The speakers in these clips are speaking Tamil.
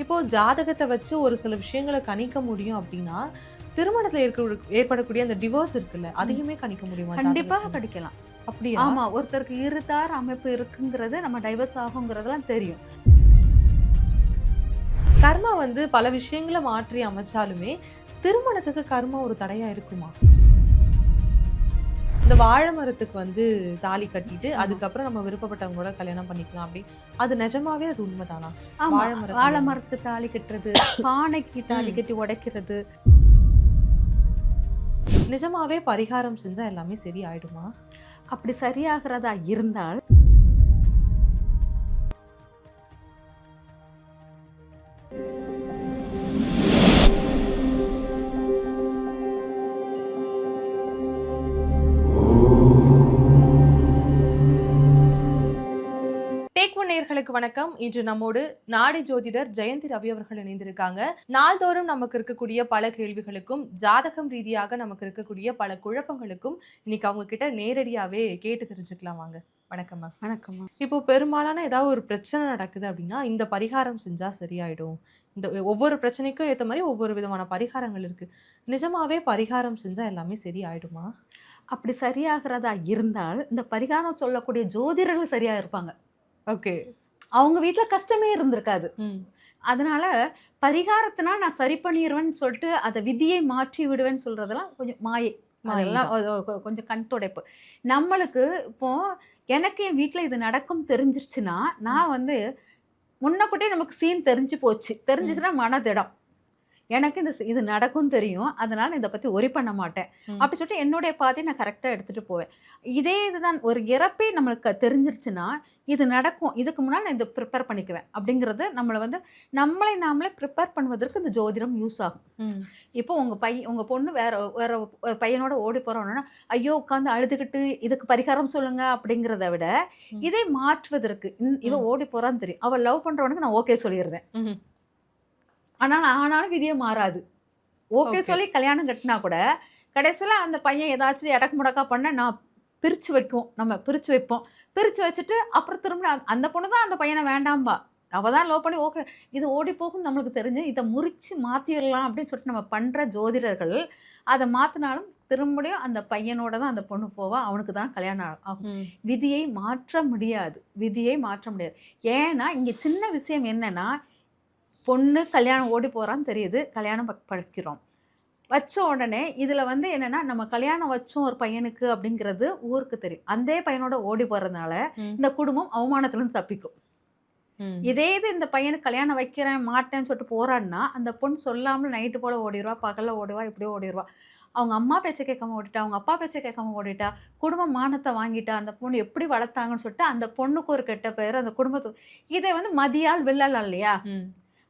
இப்போ ஜாதகத்தை வச்சு ஒரு சில விஷயங்களை கணிக்க முடியும் அப்படின்னா திருமணத்துல இருக்க ஏற்படக்கூடிய அந்த டிவோர்ஸ் இருக்குல்ல அதையுமே கணிக்க முடியுமா கண்டிப்பாக ஜாதகத்துல? படிக்கலாம் அப்படியா? ஆமா ஒருத்தருக்கு இருதார் அமைப்பு இருக்குங்கிறது நம்ம டைவர்ஸ் ஆகுங்கிறதெல்லாம் தெரியும். கர்மா வந்து பல விஷயங்களை மாற்றி அமைச்சாலுமே திருமணத்துக்கு கர்மா ஒரு தடையா இருக்குமா? இந்த வாழை மரத்துக்கு வந்து தாலி கட்டிட்டு. அதுக்கப்புறம் நம்ம விருப்பப்பட்டவங்களோட கல்யாணம் பண்ணிக்கலாம் அப்படி அது நிஜமாவே அது உண்மைதானா வாழை மரம் வாழை. மரத்துக்கு தாலி கட்டுறது பானைக்கு தாலி. கட்டி உடைக்கிறது நிஜமாவே பரிகாரம் செஞ்சா எல்லாமே சரி ஆயிடுமா அப்படி சரியாகிறதா இருந்தால் வணக்கம். இன்று நம்மோடு நாடி ஜோதிடர் ஜெயந்தி ரவி அவர்கள் இணைந்திருக்காங்க. நாள்தோறும் நமக்கு இருக்கக்கூடிய பல கேள்விகளுக்கும் ஜாதகம் ரீதியாக நமக்கு இருக்கக்கூடிய பல குழப்பங்களுக்கும் இன்னைக்கு அவங்க கிட்ட நேரடியாவே கேட்டு தெரிஞ்சுக்கலாம் வாங்க. வணக்கம் மேம் வணக்கம்மா இப்போ பெரும்பாலான ஏதாவது ஒரு பிரச்சனை நடக்குது அப்படின்னா இந்த பரிகாரம் செஞ்சா சரியாயிடும். இந்த ஒவ்வொரு பிரச்சனைக்கும் ஏத்த மாதிரி ஒவ்வொரு விதமான பரிகாரங்கள் இருக்கு. நிஜமாவே பரிகாரம் செஞ்சா எல்லாமே சரியாயிடுமா? அப்படி சரியாகிறதா இருந்தால் இந்த பரிகாரம் சொல்லக்கூடிய ஜோதிடர்கள் சரியா இருப்பாங்க. ஓகே. அவங்க வீட்ல கஷ்டமே இருந்திருக்காது. அதனால பரிகாரத்தினா நான் சரி பண்ணிடுவேன்னு சொல்லிட்டு அதை விதியை மாற்றி விடுவேன்னு சொல்றதெல்லாம் கொஞ்சம் மாயை. அதெல்லாம் கொஞ்சம் கண் துடைப்பு. நம்மளுக்கு இப்போ எனக்கு என் வீட்டில் இது நடக்கும் தெரிஞ்சிருச்சுன்னா நான் வந்து முன்னக்கூட்டியே நமக்கு சீன் தெரிஞ்சு போச்சு. தெரிஞ்சிச்சுன்னா மனதிடம். எனக்கு இந்த இது நடக்கும் தெரியும். அதனால இதை பற்றி ஒரி பண்ண மாட்டேன். அப்படி சொல்லிட்டு என்னுடைய பாதையை நான் கரெக்டாக எடுத்துகிட்டு போவேன். இதே இதுதான் ஒரு இறப்பே நம்மளுக்கு தெரிஞ்சிருச்சுன்னா இது நடக்கும். இதுக்கு முன்னால் நான் இதை ப்ரிப்பேர் பண்ணிக்குவேன். அப்படிங்கிறது நம்மளை வந்து நம்மளை நாமளே ப்ரிப்பேர் பண்ணுவதற்கு இந்த ஜோதிடம் யூஸ் ஆகும். இப்போ உங்கள் பை உங்கள் பொண்ணு வேற வேற பையனோட ஓடி போகிறோன்னா ஐயோ உட்காந்து அழுதுகிட்டு இதுக்கு பரிகாரம் சொல்லுங்க அப்படிங்கிறத விட. இதை மாற்றுவதற்கு இவ. ஓடி போறான்னு தெரியும். அவள் லவ் பண்ணுறவனுக்கு நான் ஓகே சொல்லிடுறேன் ஆனால் ஆனாலும் விதியே மாறாது. ஓகே. சொல்லி கல்யாணம் கட்டினா கூட கடைசியில் அந்த பையன் ஏதாச்சும் இடக்கு முடக்கா பண்ண நான் பிரித்து வைக்கும். நம்ம பிரித்து வைப்போம். பிரித்து வச்சுட்டு அப்புறம் திரும்ப அந்த- பொண்ணு தான் அந்த பையனை வேண்டாம்பா. அவள் தான் லவ் பண்ணி ஓகே இது ஓடி போகும் நம்மளுக்கு தெரிஞ்சு இதை முறிச்சு மாற்றிடலாம் அப்படின்னு சொல்லிட்டு நம்ம பண்ணுற ஜோதிடர்கள் அதை மாற்றினாலும் திரும்பியும் அந்த பையனோட தான் அந்த பொண்ணு போவா. அவனுக்கு தான் கல்யாணம் ஆகும். விதியை மாற்ற முடியாது. விதியை மாற்ற முடியாது. ஏன்னா இங்கே சின்ன விஷயம் என்னன்னா பொண்ணு கல்யாணம் ஓடி போகிறான்னு தெரியுது. கல்யாணம் படிக்கிறோம் வச்ச உடனே இதில் வந்து என்னன்னா நம்ம கல்யாணம் வச்சோம் ஒரு பையனுக்கு அப்படிங்கிறது ஊருக்கு தெரியும். அந்த பையனோட ஓடி போகிறதுனால. இந்த குடும்பம் அவமானத்துலேருந்து தப்பிக்கும். இதே இது இந்த பையனுக்கு கல்யாணம் வைக்கிறேன் மாட்டேன்னு சொல்லிட்டு போறான்னா அந்த பொண்ணு சொல்லாமல் நைட்டு போல் ஓடிடுவா பகலில் ஓடுவா இப்படியே ஓடிடுவா அவங்க அம்மா பேச்சை கேட்காம ஓடிட்டா அவங்க அப்பா பேச்சை கேட்காம ஓடிட்டா குடும்பம் மானத்தை வாங்கிட்டா அந்த பொண்ணு எப்படி வளர்த்தாங்கன்னு சொல்லிட்டு அந்த பொண்ணுக்கு ஒரு கெட்ட பேர் அந்த குடும்பத்துக்கு இதை வந்து மதியால் வில்லலாம் இல்லையா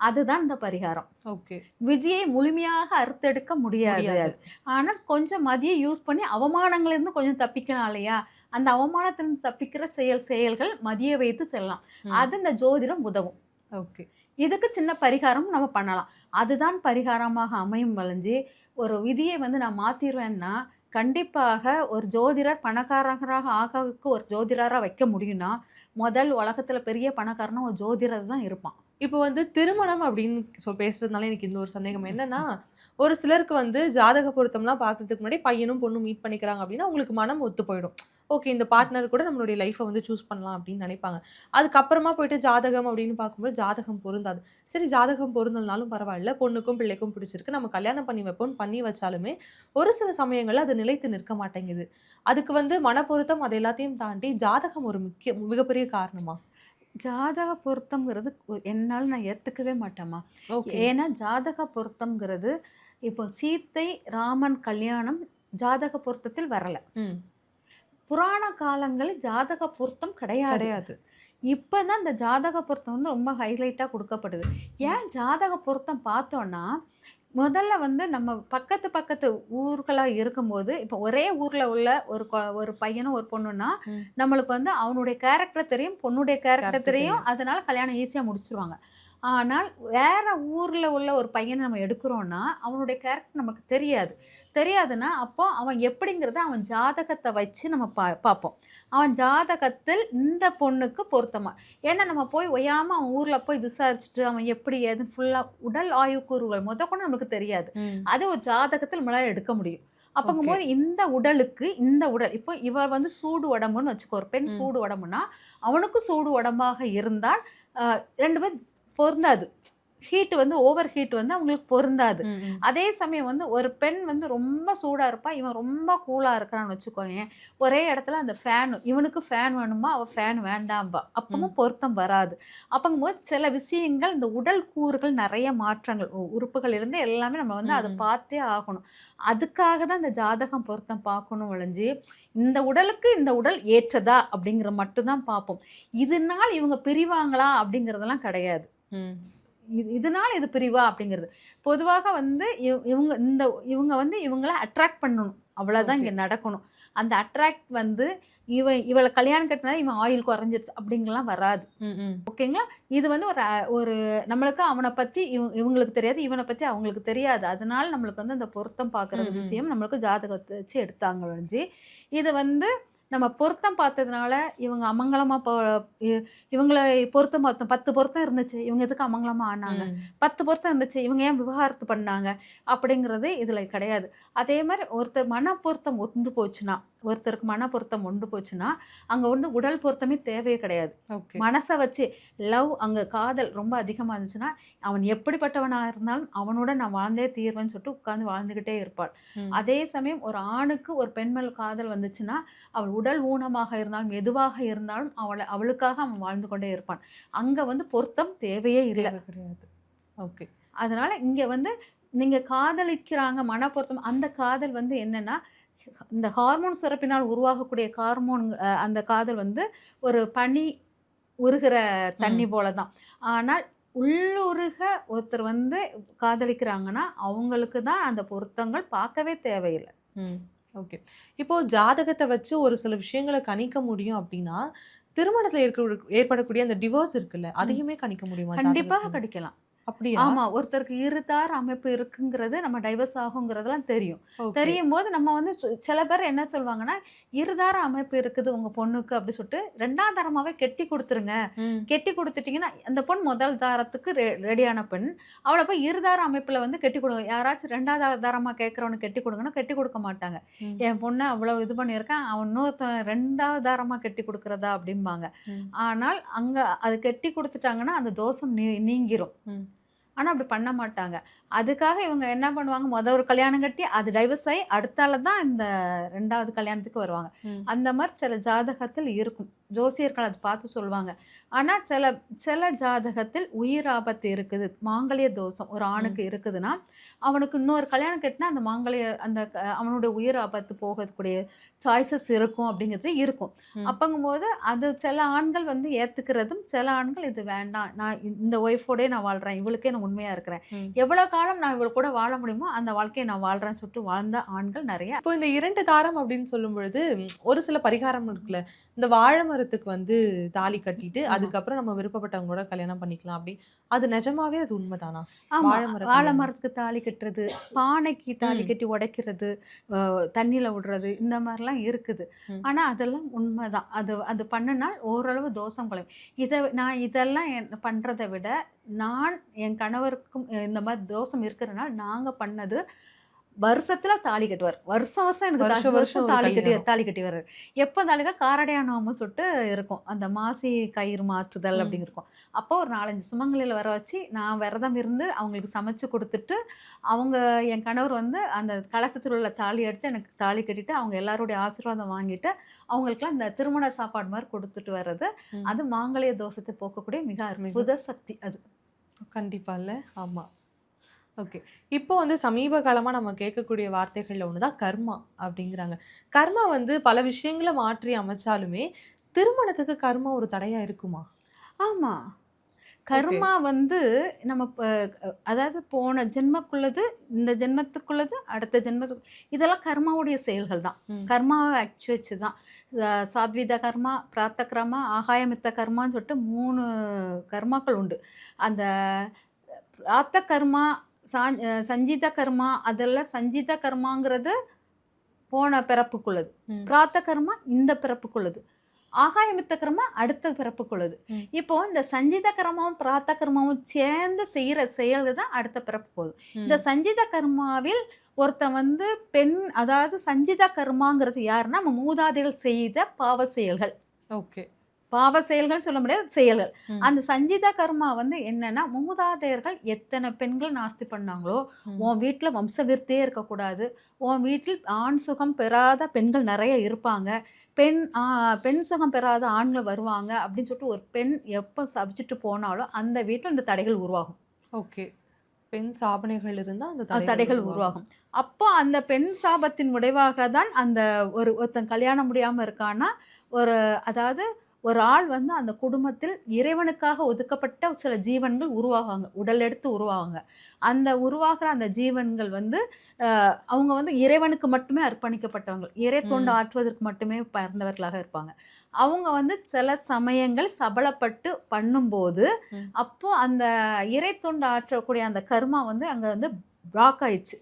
அதுதான் இந்த பரிகாரம். ஓகே. விதியை முழுமையாக அறுத்தெடுக்க முடியாது. ஆனால் கொஞ்சம் மதியை யூஸ் பண்ணி அவமானங்களிலிருந்து கொஞ்சம் தப்பிக்கலாம் இல்லையா? அந்த அவமானத்திலிருந்து தப்பிக்கிற செயல் செயல்கள் மதியை வைத்து செல்லலாம். அது இந்த ஜோதிடம் உதவும். ஓகே. இதுக்கு சின்ன பரிகாரம் நம்ம பண்ணலாம். அதுதான் பரிகாரமாக அமையும் வளைஞ்சு ஒரு விதியை வந்து நான் மாற்றிடுவேன்னா கண்டிப்பாக ஒரு ஜோதிடர் பணக்காரராக ஆகிறதுக்கு ஒரு ஜோதிடராக வைக்க முடியும்னா முதல் உலகத்தில் பெரிய பணக்காரனா ஒரு ஜோதிடர் தான் இருப்பான். இப்போ வந்து திருமணம் அப்படின்னு சொ பேசுறதுனால எனக்கு இந்த ஒரு சந்தேகம். என்னன்னா ஒரு சிலருக்கு வந்து ஜாதக பொருத்தம்லாம் பார்க்கறதுக்கு முன்னாடி பையனும் பொண்ணும் மீட் பண்ணிக்கிறாங்க அப்படின்னா உங்களுக்கு மனம் ஒத்து போயிடும். ஓகே இந்த பார்ட்னர் கூட நம்மளுடைய லைஃப்பை வந்து சூஸ் பண்ணலாம் அப்படின்னு நினைப்பாங்க. அதுக்கப்புறமா போயிட்டு ஜாதகம் அப்படின்னு பார்க்கும்போது ஜாதகம் பொருந்தாது. சரி ஜாதகம் பொருந்தலனாலும் பரவாயில்ல. பொண்ணுக்கும் பிள்ளைக்கும் பிடிச்சிருக்கு. நம்ம கல்யாணம் பண்ணி வைப்போம் பண்ணி வச்சாலுமே ஒரு சில சமயங்களில் அது நிலைத்து நிற்க மாட்டேங்குது. அதுக்கு வந்து மன பொருத்தம் அது எல்லாத்தையும் தாண்டி ஜாதகம் ஒரு முக்கிய மிகப்பெரிய காரணமாக ஜாதக பொருத்தம்ங்கிறது என்னால் நான் ஏற்றுக்கவே மாட்டேம்மா. ஓகே. ஏன்னா ஜாதக பொருத்தம்ங்கிறது இப்போ சீத்தை ராமன் கல்யாணம் ஜாதக பொருத்தத்தில் வரல. புராண காலங்களில் ஜாதக பொருத்தம் கிடையாது. கிடையாது. இப்போ தான் இந்த ஜாதக பொருத்தம் வந்து ரொம்ப ஹைலைட்டாக கொடுக்கப்படுது. ஏன் ஜாதக பொருத்தம் பார்த்தோன்னா முதல்ல வந்து நம்ம பக்கத்து பக்கத்து ஊர்களாக இருக்கும்போது இப்போ ஒரே ஊரில் உள்ள ஒரு ஒரு பையனும் ஒரு பொண்ணுன்னா. நம்மளுக்கு வந்து அவனுடைய கேரக்டர் தெரியும் பொண்ணுடைய கேரக்டர் தெரியும். அதனால கல்யாணம் ஈஸியாக முடிச்சிருவாங்க. ஆனால் வேற ஊரில் உள்ள ஒரு பையனை நம்ம எடுக்கிறோன்னா அவனுடைய கேரக்டர் நமக்கு தெரியாது. தெரியாதுன்னா அப்போ அவன் எப்படிங்கிறத அவன் ஜாதகத்தை வச்சு நம்ம பா பார்ப்போம். அவன் ஜாதகத்தில் இந்த பொண்ணுக்கு பொருத்தமா? ஏன்னா நம்ம போய் ஒய்யாமல் அவன் ஊரில் போய் விசாரிச்சுட்டு அவன் எப்படி ஏதுன்னு ஃபுல்லாக உடல் ஆய்வுக்கூறுகள் முத கூட நமக்கு தெரியாது. அது ஒரு ஜாதகத்தில் நம்மளால எடுக்க முடியும். அப்பங்கும்போது இந்த உடலுக்கு இந்த உடல் இப்போ இவ வந்து சூடு உடம்புன்னு வச்சுக்கோ ஒரு பெண். சூடு உடம்புனா அவனுக்கு சூடு உடம்பாக இருந்தால் ரெண்டு பேர் பொருந்தாது. ஹீட் வந்து ஓவர் ஹீட் வந்து அவங்களுக்கு பொருந்தாது. அதே சமயம் வந்து ஒரு பெண் வந்து ரொம்ப சூடாக இருப்பா இவன் ரொம்ப கூலாக இருக்கிறான்னு வச்சுக்கோங்க ஒரே இடத்துல அந்த ஃபேன் இவனுக்கு ஃபேன் வேணுமா? அவள் ஃபேன் வேண்டாம்பா. அப்பவும் பொருத்தம் வராது. அப்பங்கும்போது சில விஷயங்கள் இந்த உடல் கூறுகள் நிறைய மாற்றங்கள் உறுப்புகள் இருந்து எல்லாமே நம்ம வந்து அதை. பார்த்தே ஆகணும். அதுக்காக தான் இந்த ஜாதகம் பொருத்தம் பார்க்கணும் ஒழிஞ்சு இந்த உடலுக்கு இந்த உடல் ஏற்றதா? அப்படிங்கிற மட்டும்தான் பார்ப்போம். இதனால் இவங்க பிரிவாங்களா? அப்படிங்கிறதெல்லாம் கிடையாது. இது இதனால இது பிரிவா அப்படிங்கிறது. பொதுவாக வந்து இவ- இவங்க இந்த இவங்க வந்து இவங்கள அட்ராக்ட் பண்ணணும். அவ்வளோதான் இங்கே நடக்கணும். அந்த அட்ராக்ட் வந்து இவன் இவளை கல்யாணம் கட்டினா இவன் ஆயில் குறைஞ்சிருச்சு அப்படிங்கலாம் வராது. ஓகேங்களா? இது வந்து ஒரு ஒரு நம்மளுக்கு அவனை பற்றி இவ இவங்களுக்கு தெரியாது. இவனை பற்றி அவங்களுக்கு தெரியாது. அதனால நம்மளுக்கு வந்து அந்த பொருத்தம் ம். விஷயம் நம்மளுக்கு ஜாதகத்தை வச்சு எடுத்தாங்க இது வந்து நம்ம பொருத்தம் பார்த்ததுனால இவங்க அமங்கலமாக போ இவங்களை பொருத்தம் பார்த்தோம். பத்து பொருத்தம் இருந்துச்சு. இவங்க எதுக்கு அமங்கலமாக ஆனாங்க. பத்து பொருத்தம் இருந்துச்சு. இவங்க ஏன் விவாகரத்து பண்ணாங்க? அப்படிங்கிறது இதில் கிடையாது. அதே மாதிரி ஒருத்தர் மன பொருத்தம் ஒன்று போச்சுன்னா ஒருத்தருக்கு மன பொருத்தம் ஒன்று போச்சுன்னா அங்கே வந்து உடல் பொருத்தமே தேவையே கிடையாது. மனசை வச்சு லவ் அங்கே காதல் ரொம்ப அதிகமாக இருந்துச்சுன்னா அவன் எப்படிப்பட்டவனாக இருந்தாலும் அவனோட நான் வாழ்ந்தே தீர்வேன்னு சொல்லிட்டு உட்காந்து வாழ்ந்துக்கிட்டே இருப்பாள். அதே சமயம் ஒரு ஆணுக்கு ஒரு பெண் மேல் காதல் வந்துச்சுன்னா அவள் உடல் ஊனமாக இருந்தாலும் எதுவாக இருந்தாலும் அவளை அவளுக்காக அவன் வாழ்ந்து கொண்டே இருப்பான். அங்கே வந்து பொருத்தம் தேவையே இல்லை. கிடையாது. ஓகே. அதனால இங்க வந்து நீங்க காதலிக்கிறாங்க மன பொருத்தம் அந்த காதல் வந்து என்னன்னா இந்த ஹார்மோன் சுரப்பினால் உருவாகக்கூடிய ஹார்மோன் அந்த காதல் வந்து ஒரு பனி உருகிற தண்ணி போல தான் ஆனால் உள்ளுருக ஒருத்தர் வந்து காதலிக்கிறாங்கன்னா அவங்களுக்கு தான் அந்த பொருத்தங்கள் பார்க்கவே தேவையில்லை. ம். ஓகே. இப்போ ஜாதகத்தை வச்சு ஒரு சில விஷயங்களை கணிக்க முடியும் அப்படின்னா திருமணத்துல இருக்க ஏற்படக்கூடிய அந்த டிவோர்ஸ் இருக்குல்ல அதையுமே கணிக்க முடியுமா கண்டிப்பாக ஜாதகத்துல? அப்படியா? ஆமா ஒருத்தருக்கு இருதார் அமைப்பு இருக்குங்கிறது நம்ம டைவர்ஸ் ஆகுங்கிறதெல்லாம் தெரியும். தெரியும் போது நம்ம வந்து சில பேர் என்ன சொல்லுவாங்கன்னா இருதார அமைப்பு இருக்குது உங்க பொண்ணுக்கு அப்படி சொல்லிட்டு ரெண்டாம் தரமாவே கெட்டி கொடுத்துருங்க. கெட்டி கொடுத்துட்டீங்கன்னா அந்த பொண்ணு முதல் தாரத்துக்கு ரெடியான பெண். அவளை போய் இருதார அமைப்புல வந்து கெட்டி கொடுங்க. யாராச்சும் ரெண்டாவது தாரமா கேட்கறவனுக்கு கெட்டி கொடுங்கன்னா கெட்டி கொடுக்க மாட்டாங்க. என் பொண்ணை அவ்வளவு இது பண்ணியிருக்கேன் அவன் இன்னொருத்தன் ரெண்டாவது தாரமா கெட்டி கொடுக்கறதா அப்படிம்பாங்க. ஆனால் அங்க அது கெட்டி கொடுத்துட்டாங்கன்னா அந்த தோஷம் நீ நீங்கிரும். ஆனால் அப்படி பண்ண மாட்டாங்க. அதுக்காக இவங்க என்ன பண்ணுவாங்க? முத ஒரு கல்யாணம் கட்டி அது டைவர்ஸ் ஆகி அடுத்தால தான் இந்த ரெண்டாவது கல்யாணத்துக்கு வருவாங்க. அந்த மாதிரி சில ஜாதகத்தில் இருக்கும். ஜோசியர்கள் அது பார்த்து சொல்லுவாங்க ஆனா சில சில ஜாதகத்தில் உயிர் ஆபத்து இருக்குது. மாங்கல்ய தோஷம் ஒரு ஆணுக்கு இருக்குதுன்னா அவனுக்கு இன்னொரு கல்யாணம் கட்டினா அந்த மாங்கல்ய அந்த அவனுடைய உயிர் ஆபத்து போகக்கூடிய சாய்ஸஸ் இருக்கும் அப்படிங்கிறது இருக்கும். அப்பங்கும்போது அது சில ஆண்கள் வந்து ஏத்துக்கிறதும் சில ஆண்கள் இது வேண்டாம். நான் இந்த ஒய்ஃபோடே நான் வாழ்றேன். இவளுக்கே நான் உண்மையா இருக்கிறேன். ம். எவ்வளவு காலம் நான் இவள் கூட வாழ முடியுமோ அந்த வாழ்க்கையை நான் வாழ்றேன்னு சொல்லிட்டு வாழ்ந்த ஆண்கள் நிறைய. இப்போ இந்த இரண்டு தாரம் அப்படின்னு சொல்லும் பொழுது ஒரு சில பரிகாரம் இருக்குல்ல. இந்த வாழை மரத்துக்கு வந்து தாலி கட்டிட்டு. அதுக்கப்புறம் நம்ம விருப்பப்பட்டவங்களோட கல்யாணம் பண்ணிக்கலாம் அப்படி. அது நிஜமாவே அது உண்மைதானா ஆமா வாழை. மரத்துக்கு தாலி கட்டுறது பானைக்கு தாலி. கட்டி உடைக்கிறது தண்ணியில விடுறது இந்த மாதிரிலாம் இருக்குது. ஆனா அதெல்லாம் உண்மைதான் அது அது பண்ணினால் ஓரளவு தோஷம் குறையும் இதை நான் இதெல்லாம் பண்றதை விட நான் என் கணவருக்கும் இந்த மாதிரி தோஷம் இருக்கிறதுனால நாங்க பண்ணது வருஷத்துல தாலி கட்டுவார். வருஷம் வருஷம் எனக்கு வருஷம் தாலி- வருஷம் தாலி கட்டி. தாலி கட்டி வர்றாரு எப்போ தாலிக்கா காரடையானவங்க சொல்லிட்டு இருக்கும். அந்த மாசி கயிறு மாற்றுதல். அப்படிங்க இருக்கும். அப்போ ஒரு நாலஞ்சு சுமங்கலியில் வர வச்சு நான் விரதம் இருந்து அவங்களுக்கு சமைச்சு கொடுத்துட்டு அவங்க என் கணவர் வந்து அந்த கலசத்தில் உள்ள தாலி எடுத்து எனக்கு தாலி கட்டிட்டு அவங்க எல்லாருடைய ஆசீர்வாதம் வாங்கிட்டு அவங்களுக்குலாம் இந்த திருமண சாப்பாடு மாதிரி கொடுத்துட்டு வர்றது. அது மாங்கல்ய தோஷத்தை போக்கக்கூடிய மிக அற்புத சக்தி அது. கண்டிப்பா இல்ல ஆமா. ஓகே. இப்போ வந்து சமீப காலமா நம்ம கேட்கக்கூடிய வார்த்தைகள்ல ஒண்ணுதான் கர்மா அப்படிங்கிறாங்க. கர்மா வந்து பல விஷயங்களை மாற்றி அமைச்சாலுமே திருமணத்துக்கு கர்மா ஒரு தடையா இருக்குமா? ஆமா. கர்மா வந்து நம்ம அதாவது போன ஜென்மக்குள்ளது இந்த ஜென்மத்துக்குள்ளது அடுத்த ஜென்மத்துக்கு இதெல்லாம் கர்மாவுடைய செயல்கள் தான். கர்மாவை அச்சு வச்சு தான் சாத்வித கர்மா பிராத்த கர்மா ஆகாயமித்த கர்மான்னு சொல்லிட்டு மூணு கர்மாக்கள் உண்டு. அந்த பிராத்த கர்மா சா- சஞ்சித கர்மா அதெல்லாம் சஞ்சித கர்மாங்கிறது போன பிறப்புக்குள்ளது. பிராத்த கர்மா இந்த பிறப்புக்குள்ளது. ஆகாயமித்த கர்மா அடுத்த பிறப்புக்குள்ளது. இப்போ இந்த சஞ்சித கர்மாவும் பிராத்த கர்மாவும் சேர்ந்து செய்யற செயல் தான் அடுத்த பிறப்பு போகுது இந்த சஞ்சித கர்மாவில் ஒருத்தன் வந்து பெண் அதாவது சஞ்சித கர்மாங்கிறது யாருன்னா நம்ம மூதாதைகள் செய்த பாவ செயல்கள். ஓகே. பாவ செயல்கள் சொல்ல முடியாது செயல்கள். அந்த சஞ்சித கர்மா வந்து என்னன்னா மூதாதையர்கள் எத்தனை பெண்கள் நாஸ்தி பண்ணாங்களோ. உன் வீட்டில் வம்சவிருத்தியே இருக்கக்கூடாது. உன் வீட்டில் ஆண் சுகம் பெறாத பெண்கள் நிறைய இருப்பாங்க. பெண் பெண் சுகம் பெறாத ஆண்கள் வருவாங்க அப்படின்னு சொல்லிட்டு ஒரு பெண் எப்போ சபிச்சுட்டு போனாலும் அந்த வீட்டில் இந்த தடைகள் உருவாகும். ஓகே. பெண் சாபனைகள் இருந்தா அந்த அந்த தடைகள் உருவாகும். அப்போ அந்த பெண் சாபத்தின் விளைவாக தான் அந்த ஒரு ஒருத்தன் கல்யாணம் முடியாமல் இருக்கான்னா ஒரு அதாவது ஒரு ஆள் வந்து அந்த குடும்பத்தில் இறைவனுக்காக ஒதுக்கப்பட்ட சில ஜீவன்கள் உருவாகுவாங்க உடல் எடுத்து உருவாகுங்க அந்த உருவாகிற அந்த ஜீவன்கள் வந்து அவங்க வந்து இறைவனுக்கு மட்டுமே அர்ப்பணிக்கப்பட்டவங்க இறை தொண்டு. ஆற்றுவதற்கு மட்டுமே பிறந்தவர்களாக இருப்பாங்க அவங்க வந்து சில சமயங்கள் சபலப்பட்டு பண்ணும்போது. அப்போ அந்த இறை தொண்டு ஆற்றக்கூடிய அந்த கர்மா வந்து அங்கே வந்து பிளாக் ஆயிடுச்சு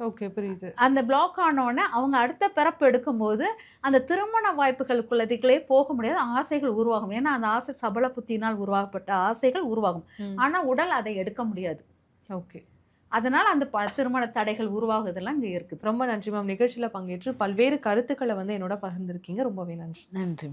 ஓகே புரியுது. அந்த பிளாக் ஆனோடனே அவங்க அடுத்த பிறப்பு எடுக்கும்போது அந்த திருமண வாய்ப்புகளுக்குள்ளதுகளே போக முடியாது. ஆசைகள் உருவாகும். ஏன்னா அந்த ஆசை சபல புத்தியினால் உருவாக்கப்பட்ட ஆசைகள் உருவாகும். ஆனால் உடல் அதை எடுக்க முடியாது. ஓகே. அதனால அந்த ப திருமண தடைகள் உருவாகுதெல்லாம் இங்கே இருக்குது. ரொம்ப நன்றி மேம். நிகழ்ச்சியில பங்கேற்று பல்வேறு கருத்துக்களை வந்து என்னோட பகிர்ந்திருக்கீங்க. ரொம்பவே நன்றி. நன்றி